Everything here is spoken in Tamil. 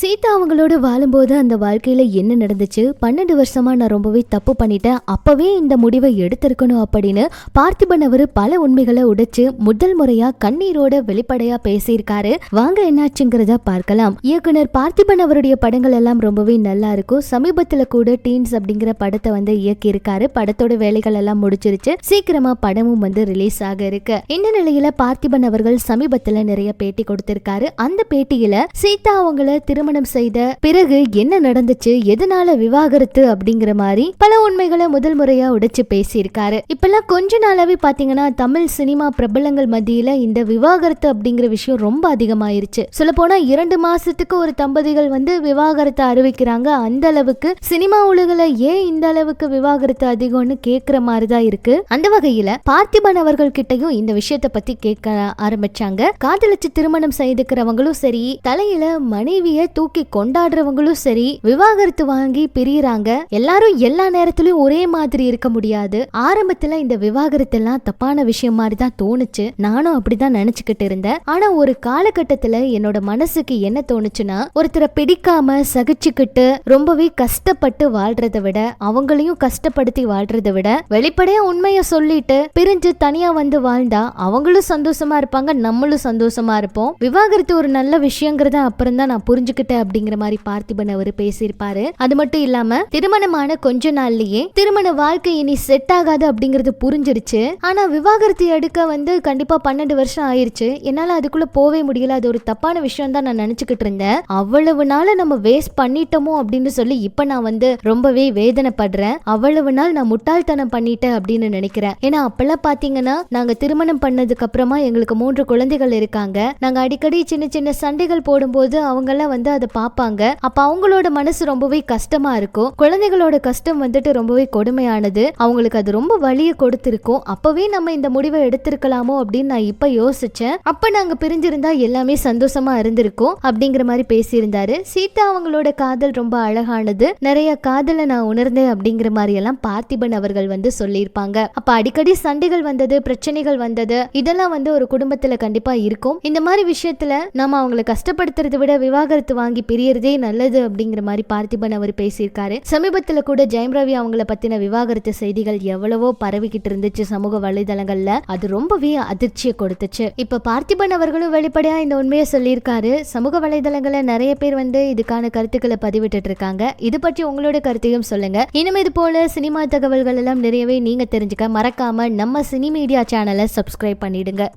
சீதா அவங்களோட வாழும்போது அந்த வாழ்க்கையில என்ன நடந்துச்சு? பன்னெண்டு வருஷமா நான் ரொம்பவே தப்பு பண்ணிட்டேன். அப்பவே இந்த முடிவை எடுத்திருக்கணும் அப்படின்னு பார்த்திபன் அவர் பல உண்மைகளை உடைச்சு முதல் முறையா கண்ணீரோட வெளிப்படையா பேசியிருக்காரு. வாங்க என்னாச்சுங்கிறத பார்க்கலாம். இயக்குனர் பார்த்திபன் அவருடைய படங்கள் எல்லாம் ரொம்பவே நல்லா இருக்கும். சமீபத்துல கூட டீன்ஸ் அப்படிங்கிற படத்தை வந்து இயக்கி இருக்காரு படத்தோட வேலைகள் எல்லாம் முடிச்சிருச்சு. சீக்கிரமா படமும் வந்து ரிலீஸ் ஆக இருக்கு. இந்த நிலையில பார்த்திபன் அவர்கள் சமீபத்துல நிறைய பேட்டி கொடுத்திருக்காரு. அந்த பேட்டியில சீதா அவங்கள திருமணம் செய்த பிறகு என்ன நடந்துச்சு எதனால விவாகரத்து அப்படிங்கிற மாதிரி பல உண்மைகளை முதல் முறையா உடைச்சு பேசியிருக்காரு. இப்பெல்லாம் கொஞ்ச நாளாவே பாத்தீங்கன்னா தமிழ் சினிமா பிரபலங்கள் மத்தியில இந்த விவாகரத்து அப்படிங்கிற விஷயம் ரொம்ப அதிகமாயிருச்சு. சொல்ல போனா இரண்டு மாசத்துக்கு ஒரு தம்பதிகள் வந்து விவாகரத்தை அறிவிக்கிறாங்க. அந்த அளவுக்கு சினிமா உலகில ஏன் இந்த அளவுக்கு விவாகரத்து அதிகம்னு கேக்குற மாதிரி தான் இருக்கு. அந்த வகையில பார்த்திபன் அவர்கள் கிட்டையும் இந்த விஷயத்தை பத்தி கேட்க ஆரம்பிச்சாங்க. காதலிச்சு திருமணம் செய்துக்கிறவங்களும் சரி தலையில மனைவிய தூக்கி கொண்டாடுறவங்களும் சரி விவாகரத்து வாங்கி பிரியறாங்க. எல்லாரும் எல்லா நேரத்திலயும் ஒரே மாதிரி இருக்க முடியாது. ஆரம்பத்துல இந்த விவாகரத்து எல்லாம் தப்பான விஷயம் மாதிரி தான் தோணுச்சு. நானும் அப்படிதான் நினைச்சுக்கிட்டு இருந்தேன். ஆனா ஒரு காலகட்டத்துல என்னோட மனசுக்கு என்ன தோணுச்சுன்னா ஒருத்தரை பிடிக்காம சகிச்சுக்கிட்டு ரொம்பவே கஷ்டப்பட்டு வாழ்றதை விட அவங்களையும் கஷ்டப்படுத்தி வாழ்றதை விட வெளிப்படையா உண்மைய சொல்லிட்டு பிரிஞ்சு தனியா வந்து வாழ்ந்தா அவங்களும் சந்தோஷமா இருப்பாங்க நம்மளும் சந்தோஷமா இருப்போம். விவாகரத்து ஒரு நல்ல விஷயங்கிறத அப்புறம் தான் நான் கிட்ட அப்படிங்கிற மாதிரி பார்த்திபன் அவர் பேசியிருப்பாரு. அது மட்டும் இல்லாம திருமணமான கொஞ்ச நாள்லயே திருமண வாழ்க்கை இனி செட் ஆகாது அப்படிங்கறது புரிஞ்சிருச்சு ஆனா விவாகரத்து எடுக்க வந்து கண்டிப்பா பன்னெண்டு வருஷம் ஆயிருச்சு. என்னால அதுக்குள்ள போவே முடியல. அது ஒரு தப்பான விஷயம் தான் நான் நினைச்சுக்கிட்டு இருந்தேன். அவ்வளவு நாள நம்ம வேஸ்ட் பண்ணிட்டோமோ அப்படின்னு சொல்லி இப்ப நான் வந்து ரொம்பவே வேதனைப்படுறேன். அவ்வளவு நாள் நான் முட்டாள்தனம் பண்ணிட்டேன் அப்படின்னு நினைக்கிறேன். ஏன்னா அப்பெல்லாம் பாத்தீங்கன்னா நாங்க திருமணம் பண்ணதுக்கு அப்புறமா எங்களுக்கு மூன்று குழந்தைகள் இருக்காங்க. நாங்க அடிக்கடி சின்ன சின்ன சண்டைகள் போடும்போது அவங்க எல்லாம் வந்து அதை பார்ப்பாங்க. அப்ப அவங்களோட மனசு ரொம்பவே கஷ்டமா இருக்கும். குழந்தைகளோட கஷ்டம் வந்துட்டு ரொம்பவே கொடுமையானது. அவங்களுக்கு அது ரொம்ப வழியை கொடுத்திருக்கும். அப்பவே நம்ம இந்த முடிவை எடுத்திருக்கலாமோ அப்படின்னு நான் இப்ப யோசிச்சேன். அப்ப நாங்க பிரிஞ்சிருந்தா எல்லாமே சந்தோஷமா இருந்திருக்கும் அப்படிங்கிற மாதிரி பேசியிருந்தாரு. சீதா அவங்களோட காதல் ரொம்ப அழகானது. நிறைய காதலை நான் உணர்ந்தேன் அப்படிங்கிற மாதிரி எல்லாம் பார்த்திபன் அவர்கள் வந்து சொல்லியிருப்பாங்க. அப்ப அடிக்கடி சண்டைகள் வந்தது பிரச்சனைகள் வந்தது இதெல்லாம் வந்து ஒரு குடும்பத்துல கண்டிப்பா இருக்கும். இந்த மாதிரி விஷயத்துல நம்ம அவங்கள கஷ்டப்படுத்துறதை விட விவாகரத்து வாங்கி பிரியறதே நல்லது அப்படிங்கிற மாதிரி பார்த்திபன் அவர் பேசியிருக்காரு. சமீபத்தில் கூட ஜெயம் ரவி அவங்கள பத்தின விவாகரத்து செய்திகள் எவ்வளவோ பரவிக்கிட்டு இருந்துச்சு சமூக வலைதளங்கள்ல. அது ரொம்பவே அதிர்ச்சியை கொடுத்துச்சு. இப்ப பார்த்திபன் அவர்களும் வெளிப்படையா இந்த உண்மையை சொல்லியிருக்காரு. சமூக வலைதளங்கள்ல நிறைய பேர் வந்து இதுக்கான கருத்துக்களை பதிவிட்டு இருக்காங்க. இது பற்றி உங்களோட கருத்தையும் சொல்லுங்க. இனிமே இது போல சினிமா தகவல்கள் எல்லாம் நிறையவே நீங்க தெரிஞ்சுக்க மறக்காம நம்ம சினி மீடியா சேனலை சப்ஸ்கிரைப் பண்ணிடுங்க.